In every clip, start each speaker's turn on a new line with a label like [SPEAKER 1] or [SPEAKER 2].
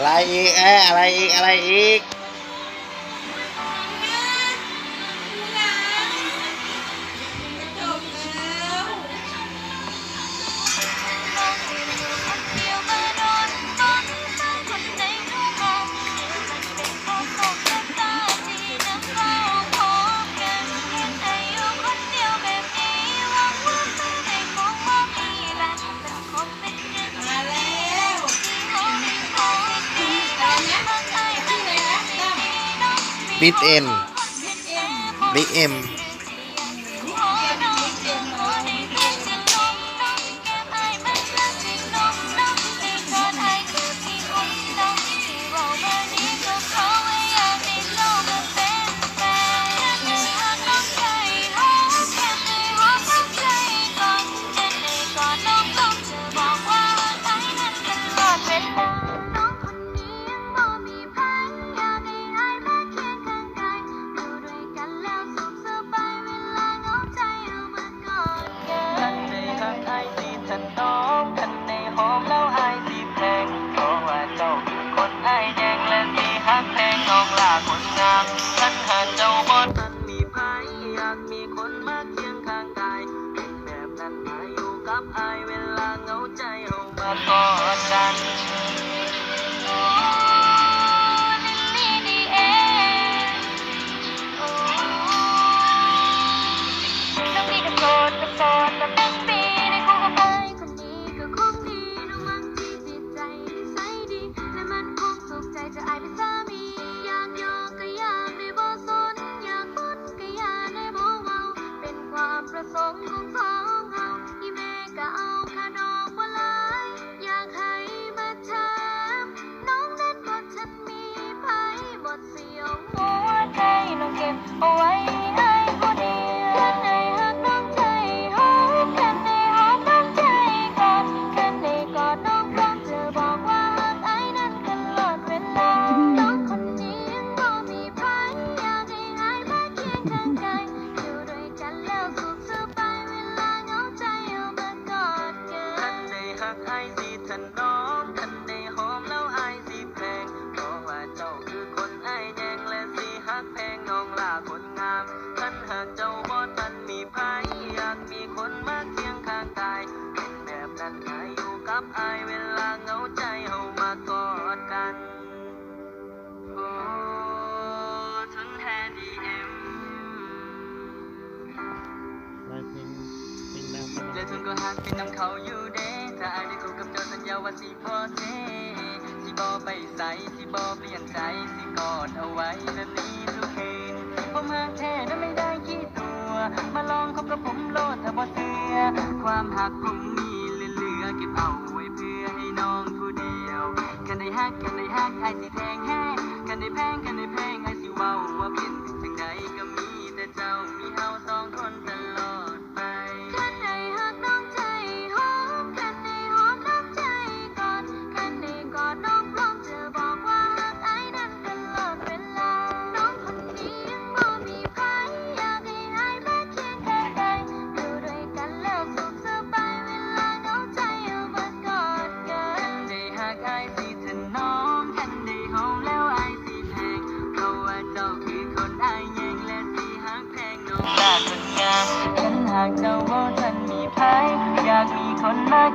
[SPEAKER 1] อะไรอีกเอออะไรอีกอะไรอีก BTN BM มา
[SPEAKER 2] เคียงข้างกายเป็
[SPEAKER 3] นแบบนั้นมาอยู่กับอายเวลาเหงาใจเอามากอดกันั
[SPEAKER 2] วหากเป็
[SPEAKER 3] นน้ำเขาอยู่เด้แต่อายได้คู่กับเจ้าสัญญาว่าสิบ่เทสิบ่ไปใส่สิบ่เปลี่ยนใจสิกอดเอาไว้แบบนี้ทุกคืนผมหากแท้นั้นไม่ได้กี่ตัว มาลองคบกับผมโลดถ้าบ่เสียความหักผมมีเหลือเก็บเอาไว้เพื่อให้น้องผู้เดียวกันได้หักกันได้หักไอ้สิแทงแห้งกันได้แพงกันได้แพงไอ้สิเว้าว่าเปลี่
[SPEAKER 2] ยนจังไดก็มีแต่เจ้ามี
[SPEAKER 3] เฮาสองคนตลอ
[SPEAKER 1] I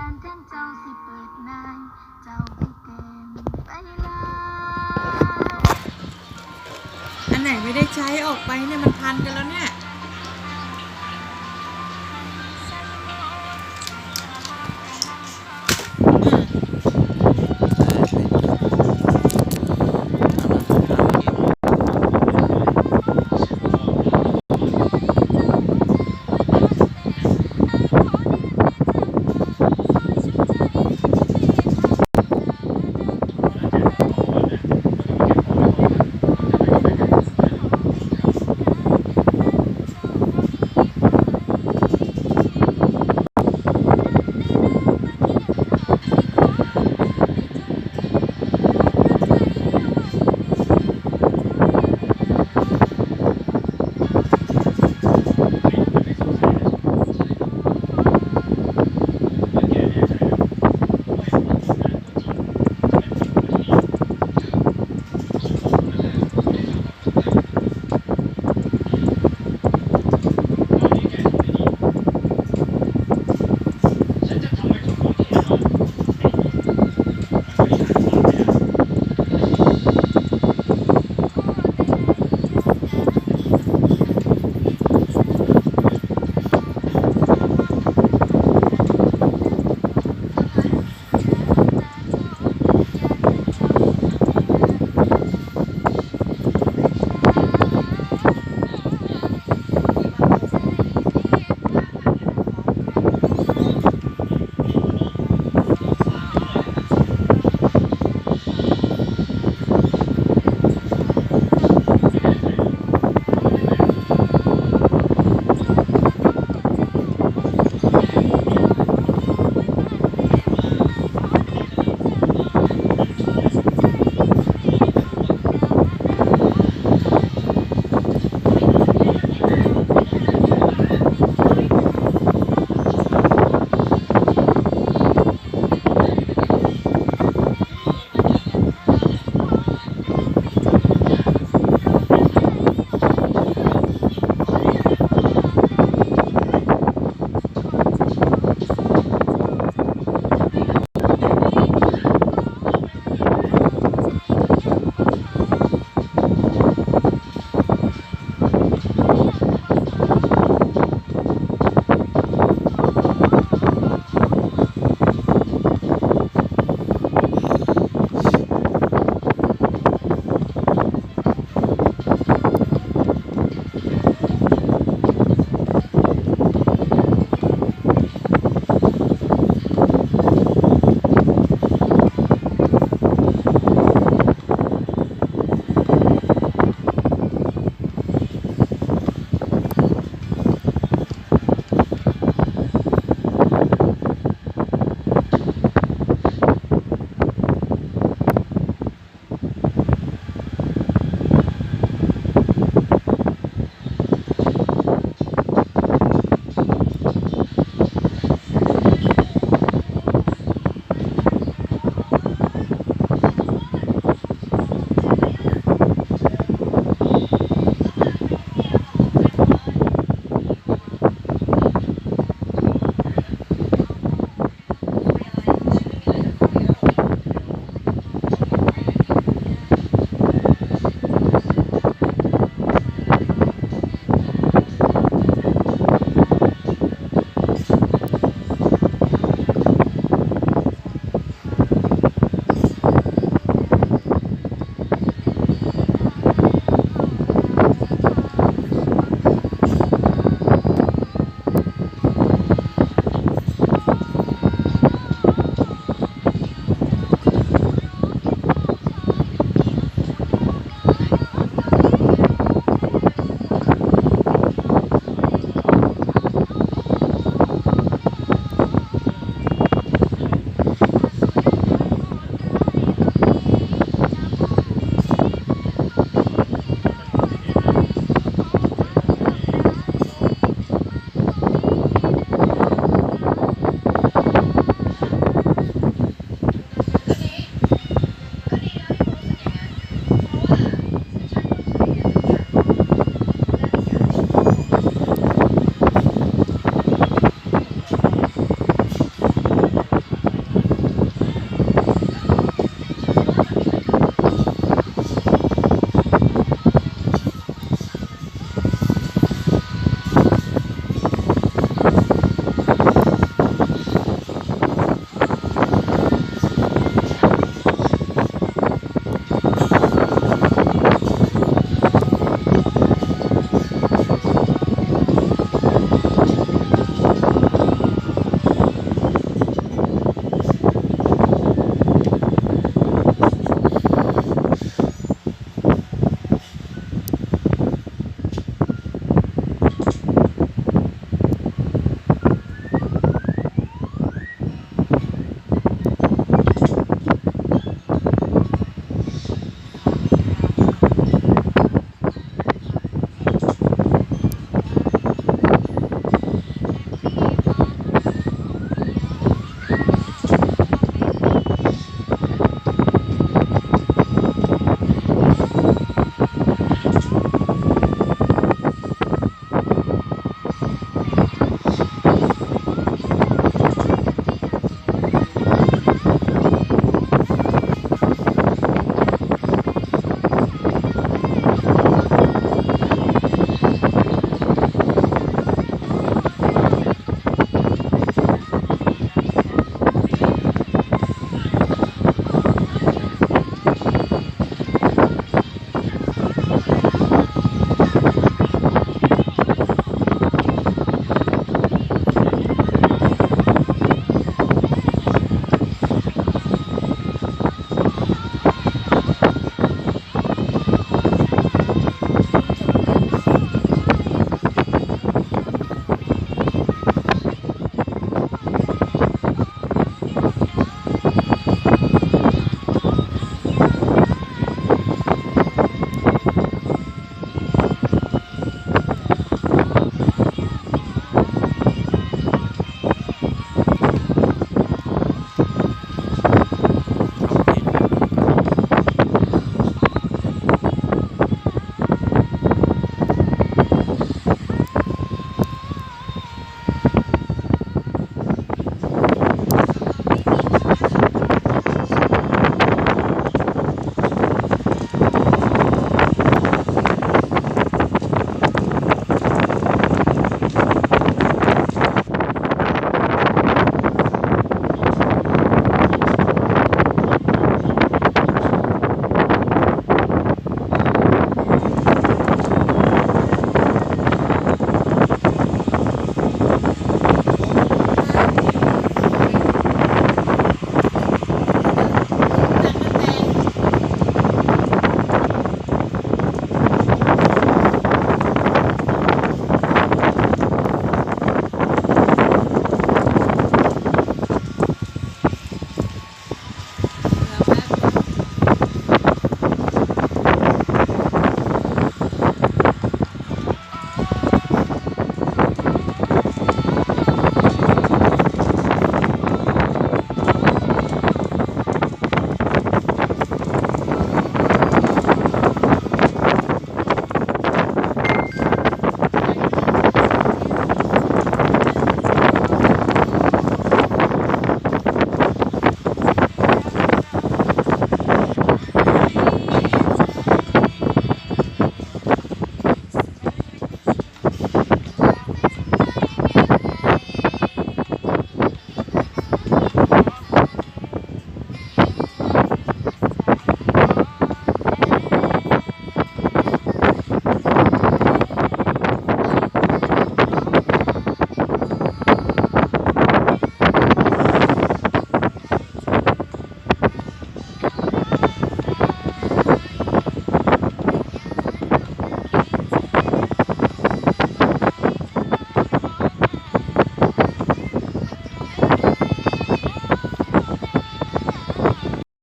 [SPEAKER 1] ยานทั้งเจ้าสิเปิดนาย เจ้าไปแกงไปลา
[SPEAKER 4] อันไหนไม่ได้ใช้ออกไปเนี่ยมันพันกันแล้วเนี่ย